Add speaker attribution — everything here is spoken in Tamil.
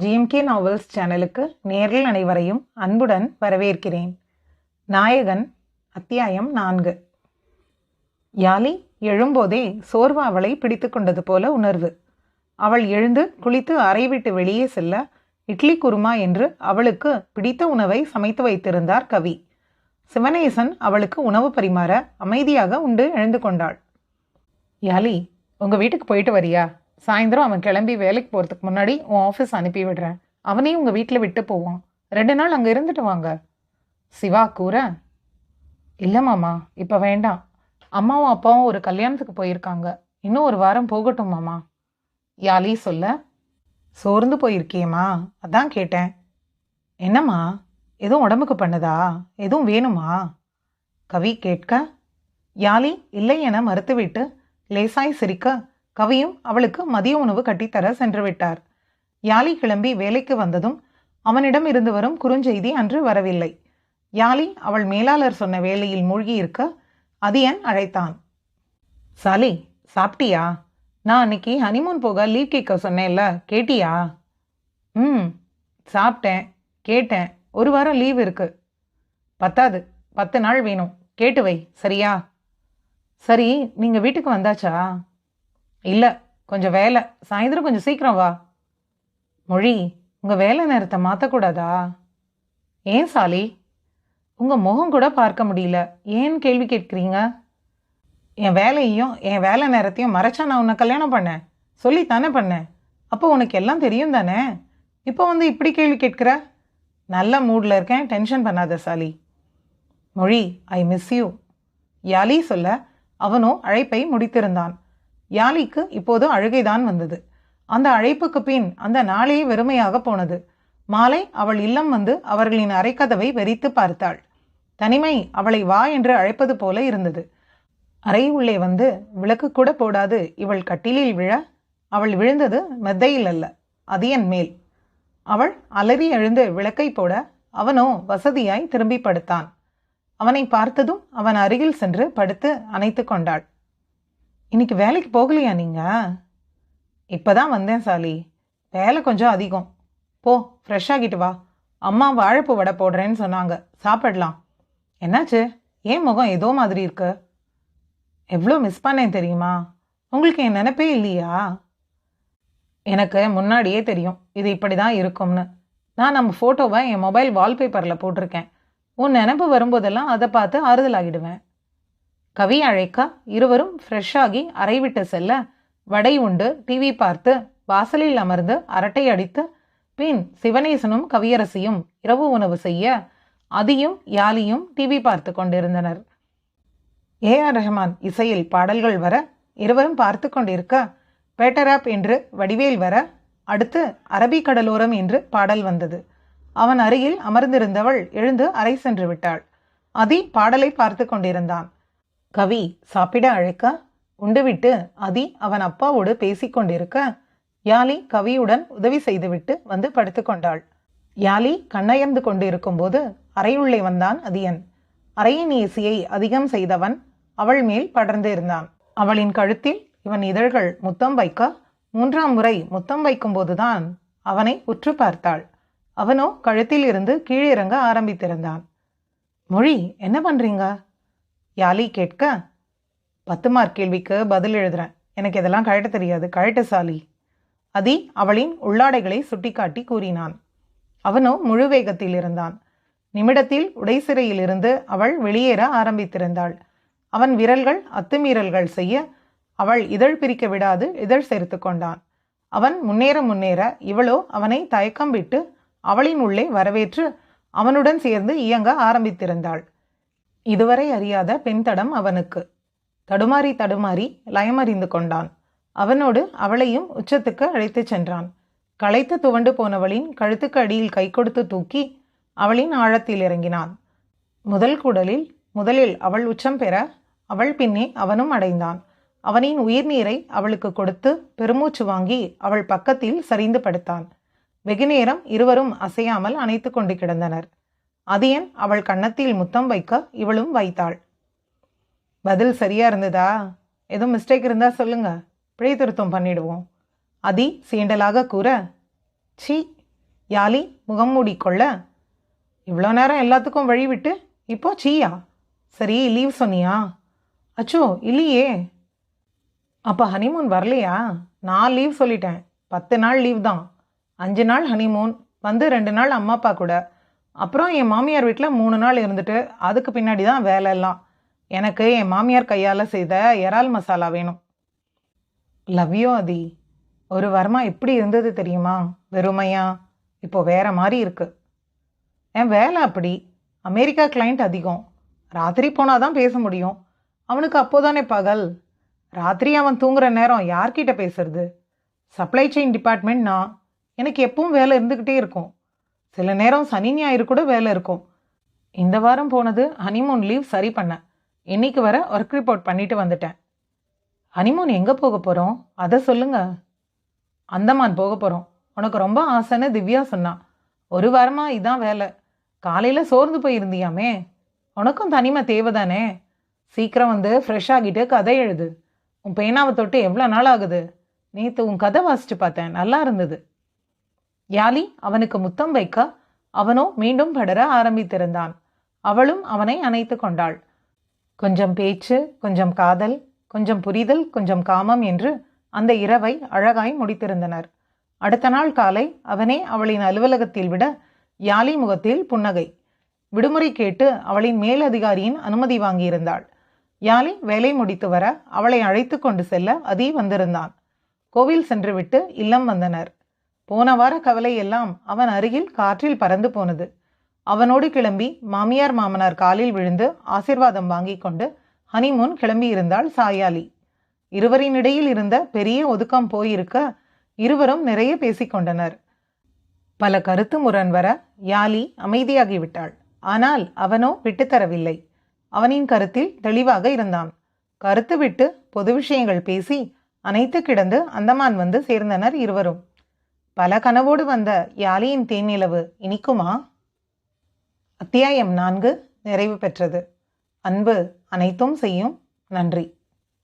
Speaker 1: ஜிஎம்கே நாவல்ஸ் சேனலுக்கு நேரில் அனைவரையும் அன்புடன் வரவேற்கிறேன். நாயகன் அத்தியாயம் நான்கு. யாலி எழும்போதே சோர்வு அவளை பிடித்து கொண்டது போல உணர்வு. அவள் எழுந்து குளித்து அறை விட்டு வெளியே செல்ல இட்லி குருமா என்று அவளுக்கு பிடித்த உணவை சமைத்து வைத்திருந்தார் கவி. சிவனேசன் அவளுக்கு உணவு பரிமாற அமைதியாக உண்டு எழுந்து கொண்டாள். யாலி உங்கள் வீட்டுக்கு போயிட்டு வரியா? சாயந்தரம் அவன் கிளம்பி வேலைக்கு போகிறதுக்கு முன்னாடி உன் ஆஃபீஸ் அனுப்பி விடுறேன். அவனையும் உங்கள் வீட்டில் விட்டு போவான் ரெண்டு நாள் அங்கே இருந்துட்டு வாங்க. சிவா கூற இல்லை மாமா இப்போ வேண்டாம். அம்மாவும் அப்பாவும் ஒரு கல்யாணத்துக்கு போயிருக்காங்க. இன்னும் ஒரு வாரம் போகட்டும் மாமா. யாலி சொல்ல சோர்ந்து போயிருக்கியம்மா. அதான் கேட்டேன். என்னம்மா? எதுவும் உடம்புக்கு பண்ணுதா? எதுவும் வேணுமா? கவி கேட்க யாலி இல்லை என மறுத்துவிட்டு லேசாய் சிரிக்க கவியும் அவளுக்கு மதிய உணவு கட்டித்தர சென்று விட்டார் யாலி கிளம்பி வேலைக்கு வந்ததும் அவனிடம் இருந்து வரும் குறுஞ்செய்தி அன்று வரவில்லை. யாலி அவள் மேலாளர் சொன்ன வேலையில் மூழ்கி இருக்க அதியன் அழைத்தான். சாலி சாப்பிட்டியா? நான் அன்னைக்கு ஹனிமூன் போக லீவ் கேட்க சொன்னேன்ல கேட்டியா? ம் சாப்பிட்டேன் கேட்டேன். ஒரு வாரம் லீவ் இருக்கு. பத்தாது பத்து நாள் வேணும். கேட்டு வை சரியா? சரி நீங்கள் வீட்டுக்கு வந்தாச்சா? இல்லை கொஞ்சம் வேலை. சாயந்தரம் கொஞ்சம் சீக்கிரம் வா. மொழி உங்கள் வேலை நேரத்தை மாற்றக்கூடாதா ஏன் சாலி? உங்கள் முகம் கூட பார்க்க முடியல. ஏன் கேள்வி கேட்குறீங்க? என் வேலையையும் என் வேலை நேரத்தையும் மறைச்சா நான் உன்னை கல்யாணம் பண்ணேன். சொல்லித்தானே பண்ணேன். அப்போ உனக்கு எல்லாம் தெரியும் தானே? இப்போ வந்து இப்படி கேள்வி கேட்குற? நல்ல மூடில் இருக்கேன். டென்ஷன் பண்ணாத சாலி. மொழி ஐ மிஸ் யூ யாலி சொல்ல அவனோ அழைப்பை முடித்திருந்தான். யாலிக்கு இப்போது அழுகைதான் வந்தது. அந்த அழைப்புக்கு பின் அந்த நாளே வெறுமையாக போனது. மாலை அவள் இல்லம் வந்து அவர்களின் அறைக்கதவை வெறித்து பார்த்தாள். தனிமை அவளை வா என்று அழைப்பது போல இருந்தது. அறை உள்ளே வந்து விளக்கு கூட போடாது இவள் கட்டிலில் விழ அவள் விழுந்தது மெத்தையில் அல்ல அதியன் மேல். அவள் அலறி எழுந்து விளக்கை போட அவனோ வசதியாய் திரும்பி படுத்தான். அவனை பார்த்ததும் அவன் அருகில் சென்று படுத்து அணைத்து கொண்டாள். இன்னைக்கு வேலைக்கு போகலையா நீங்கள் இப்போ தான் வந்தேன் சாலி. வேலை கொஞ்சம் அதிகம். போ ஃப்ரெஷ் ஆகிட்டு வா. அம்மா வாழைப்பூ வடை போடுறேன்னு சொன்னாங்க. சாப்பிடலாம். என்னாச்சு? ஏன் முகம் ஏதோ மாதிரி இருக்கு? எவ்வளோ மிஸ் பண்ணேன் தெரியுமா? உங்களுக்கு என் நினைப்பே இல்லையா? எனக்கு முன்னாடியே தெரியும். இது இப்படி தான் இருக்கும்னு. நான் நம்ம ஃபோட்டோவை என் மொபைல் வால்பேப்பரில் போட்டிருக்கேன். உன் நினப்பு வரும்போதெல்லாம் அதை பார்த்து ஆறுதலாகிடுவேன். கவி அழைக்க இருவரும் ஃப்ரெஷ்ஷாகி அறை விட்டு செல்ல வடை உண்டு. டிவி பார்த்து வாசலில் அமர்ந்து அரட்டை அடித்து பின் சிவனேசனும் கவியரசியும் இரவு உணவு செய்ய அதியும் யாலியும் டிவி பார்த்து கொண்டிருந்தனர். ஏ ஆர் ரஹ்மான் இசையில் பாடல்கள் வர இருவரும் பார்த்து கொண்டிருக்க பேட்டராப் என்று வடிவேல் வர அடுத்து அரபி கடலோரம் என்று பாடல் வந்தது. அவன் அருகில் அமர்ந்திருந்தவள் எழுந்து அறை சென்று விட்டாள். அதி பாடலை பார்த்து கொண்டிருந்தான். கவி சாப்பிட அழைக்க உண்டுவிட்டு அதி அவன் அப்பாவோடு பேசிக்கொண்டிருக்க யாலி கவியுடன் உதவி செய்துவிட்டு வந்து படுத்துக்கொண்டாள் யாலி கண்ணயர்ந்து கொண்டிருக்கும்போது அறையுள்ளே வந்தான் அதியன். அறையின் ஏசியை அதிகம் செய்தவன் அவள் மேல் படர்ந்து இருந்தான். அவளின் கழுத்தில் இவன் இதழ்கள் முத்தம் வைக்க மூன்றாம் முறை முத்தம் வைக்கும்போதுதான் அவனை உற்று பார்த்தாள். அவனோ கழுத்தில் இருந்து கீழிறங்க ஆரம்பித்திருந்தான். மொழி என்ன பண்றீங்க? யாலி கேட்க பத்து மார்க் கேள்விக்கு பதில் எழுதுறேன். எனக்கு இதெல்லாம் கழட்ட தெரியாது. கழட்ட சாலி. அதி அவளின் உள்ளாடைகளை சுட்டிக்காட்டி கூறினான். அவனோ முழு வேகத்தில் இருந்தான். நிமிடத்தில் உடைசிறையிலிருந்து அவள் வெளியேற ஆரம்பித்திருந்தாள். அவன் விரல்கள் அத்துமீறல்கள் செய்ய அவள் இதழ் பிரிக்க விடாது இதழ் சேர்த்து கொண்டான். அவன் முன்னேற முன்னேற இவளோ அவனை தயக்கம் விட்டு அவளின் உள்ளே வரவேற்று அவனுடன் சேர்ந்து இயங்க ஆரம்பித்திருந்தாள். இதுவரை அறியாத பெண்தடம் அவனுக்கு. தடுமாறி தடுமாறி லயமறிந்து கொண்டான். அவனோடு அவளையும் உச்சத்துக்கு அழைத்துச் சென்றான். களைத்து துவண்டு போனவளின் கழுத்துக்கு அடியில் கை கொடுத்து தூக்கி அவளின் ஆழத்தில் இறங்கினான். முதல் குடலில் முதலில் அவள் உச்சம் பெற அவள் பின்னே அவனும் அடைந்தான். அவனின் உயிர்நீரை அவளுக்கு கொடுத்து பெருமூச்சு வாங்கி அவள் பக்கத்தில் சரிந்து படுத்தான். வெகுநேரம் இருவரும் அசையாமல் அணைத்து கொண்டு கிடந்தனர். அது ஏன் அவள் கன்னத்தில் முத்தம் வைக்க இவளும் வைத்தாள். பதில் சரியா இருந்ததா? எதுவும் மிஸ்டேக் இருந்தா சொல்லுங்க. பிழை திருத்தம் பண்ணிடுவோம். அதி சீண்டலாக கூற சி யாலி முகம் மூடிக்கொள்ள. இவ்வளோ நேரம் எல்லாத்துக்கும் வழி விட்டு இப்போ சீயா? சரி லீவ் சொன்னியா? அச்சோ இல்லையே. அப்போ ஹனிமூன் வரலையா? நான் லீவ் சொல்லிட்டேன். பத்து நாள் லீவ் தான். அஞ்சு நாள் ஹனிமூன் வந்து ரெண்டு நாள் அம்மா அப்பா கூட. அப்புறம் என் மாமியார் வீட்டில் மூணு நாள் இருந்துட்டு அதுக்கு பின்னாடி தான் வேலை எல்லாம் எனக்கு என் மாமியார் கையால் செய்த இறால் மசாலா வேணும். லவ்யோ அதி ஒரு வாரமாக எப்படி இருந்தது தெரியுமா? வெறுமையா? இப்போ வேற மாதிரி இருக்கு. என் வேலை அப்படி. அமெரிக்கா கிளைண்ட் அதிகம். ராத்திரி போனால் தான் பேச முடியும். அவனுக்கு அப்போதானே பகல். ராத்திரி அவன் தூங்குற நேரம் யார்கிட்ட பேசுறது? சப்ளை செயின் டிபார்ட்மெண்ட் நான். எனக்கு எப்பவும் வேலை இருந்துக்கிட்டே இருக்கும். சில நேரம் சனி ஞாயிறு கூட வேலை இருக்கும். இந்த வாரம் போனது ஹனிமூன் லீவ் சரி பண்ணேன் இன்னைக்கு வர ஒர்க் ரிப்போர்ட் பண்ணிட்டு வந்துட்டேன். ஹனிமூன் எங்கே போக போகிறோம் அதை சொல்லுங்க. அந்தமான் போக போகிறோம் உனக்கு ரொம்ப ஆசைன்னு திவ்யா சொன்னா. ஒரு வாரமாக இதான் வேலை. காலையில் சோர்ந்து போயிருந்தியாமே. உனக்கும் தனிமை தேவைதானே? சீக்கிரம் வந்து ஃப்ரெஷ் ஆகிட்டு கதை எழுது. உன் பேனாவை தொட்டு எவ்வளோ நாள் ஆகுது? நேற்று உன் கதை வாசிச்சு பார்த்தேன். நல்லா இருந்தது. யாலி அவனுக்கு முத்தம் வைக்க அவனோ மீண்டும் படர ஆரம்பித்திருந்தான். அவளும் அவனை அணைத்து கொண்டாள். கொஞ்சம் பேச்சு கொஞ்சம் காதல் கொஞ்சம் புரிதல் கொஞ்சம் காமம் என்று அந்த இரவை அழகாய் முடித்திருந்தனர். அடுத்த நாள் காலை அவனே அவளின் அலுவலகத்தில் விட யாலி முகத்தில் புன்னகை. விடுமுறை கேட்டு அவளின் மேலதிகாரியின் அனுமதி வாங்கியிருந்தாள். யாலி வேலை முடித்து வர அவளை அழைத்து கொண்டு செல்ல அதி வந்திருந்தான். கோவில் சென்றுவிட்டு இல்லம் வந்தனர். போன வார கவலை எல்லாம் அவன் அருகில் காற்றில் பறந்து போனது. அவனோடு கிளம்பி மாமியார் மாமனார் காலில் விழுந்து ஆசிர்வாதம் வாங்கி கொண்டு ஹனிமூன் கிளம்பியிருந்தாள் சாயாலி. இருவரின் இடையில் இருந்த பெரிய ஒதுக்கம் போயிருக்க இருவரும் நிறைய பேசிக்கொண்டனர் பல கருத்து முரண் வர யாலி அமைதியாகிவிட்டாள் ஆனால் அவனோ விட்டுத்தரவில்லை அவனின் கருத்தில் தெளிவாக இருந்தான். கருத்து விட்டு பொது விஷயங்கள் பேசி அனைத்து கிடந்து அந்தமான் வந்து சேர்ந்தனர் இருவரும். பல கனவோடு வந்த யாழியின் தேனிலவு இனிக்குமா? அத்தியாயம் நான்கு நிறைவு பெற்றது. அன்பு அனைத்தும் செய்யும். நன்றி.